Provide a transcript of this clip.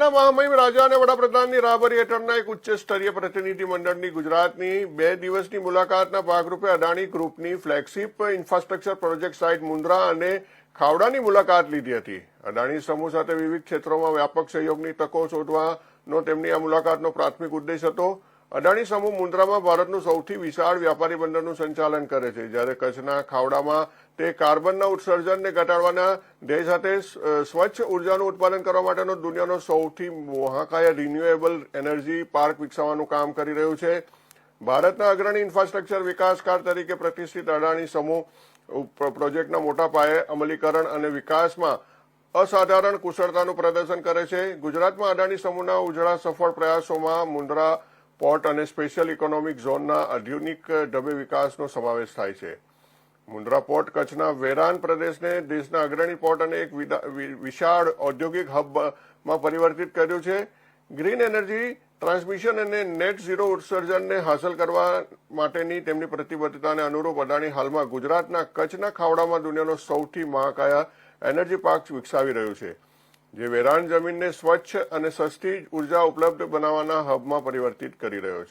ભૂટાનના મહામહિમ રાજા અને વડાપ્રધાનની રાહબરી હેઠળના એક ઉચ્ચ સ્તરીય પ્રતિનિધિ મંડળની ગુજરાતની બે દિવસની મુલાકાતના ભાગરૂપે અદાણી ગ્રુપની flagship infrastructure project site Mundra અને ખાવડાની મુલાકાત લીધી હતી. અદાણી સમૂહ સાથે વિવિધ ક્ષેત્રોમાં વ્યાપક સહયોગની તકો શોધવાનો તેમની આ મુલાકાતનો પ્રાથમિક ઉદ્દેશ હતો. અદાણી સમૂહ મુન્દ્રામાં ભારતનું સૌથી વિશાળ વ્યાપારી બંદરનું સંચાલન કરે છે, જ્યારે કચ્છના ખાવડામાં તે કાર્બનના ઉત્સર્જનને ઘટાડવાના ધ્યેય સાથે સ્વચ્છ ઉર્જાનું ઉત્પાદન કરવા માટેનો દુનિયાનો સૌથી મહાકાય રિન્યુએબલ એનર્જી પાર્ક વિકસાવવાનું કામ કરી રહ્યું છે. ભારતના અગ્રણી ઇન્ફ્રાસ્ટ્રક્ચર વિકાસકાર તરીકે પ્રતિષ્ઠિત અદાણી સમૂહ પ્રોજેક્ટના મોટા પાયે અમલીકરણ અને વિકાસમાં અસાધારણ કુશળતાનું પ્રદર્શન કરે છે. ગુજરાતમાં અદાણી સમૂહના ઉજળા સફળ પ્રયાસોમાં મુન્દ્રા પોર્ટ અને સ્પેશિયલ ઇકોનોમિક ઝોનના આધુનિક ઢબે વિકાસનો સમાવેશ થાય છે. મુન્દ્રા પોર્ટ કચ્છના વેરાન પ્રદેશને દેશના અગ્રણી પોર્ટ અને એક વિશાળ ઔદ્યોગિક હબમાં પરિવર્તિત કર્યું છે. ગ્રીન એનર્જી ટ્રાન્સમિશન અને નેટ ઝીરો ઉત્સર્જનને હાંસલ કરવા માટેની તેમની પ્રતિબદ્ધતાને અનુરૂપ અદાણી હાલમાં ગુજરાતના કચ્છના ખાવડામાં દુનિયાનો સૌથી મહાકાયા એનર્જી પાર્ક વિકસાવી રહ્યું છે. જે વેરાણ જમીનને સ્વચ્છ અને સસ્તી ઊર્જા ઉપલબ્ધ બનાવવાના હબમાં પરિવર્તિત કરી રહ્યો છે.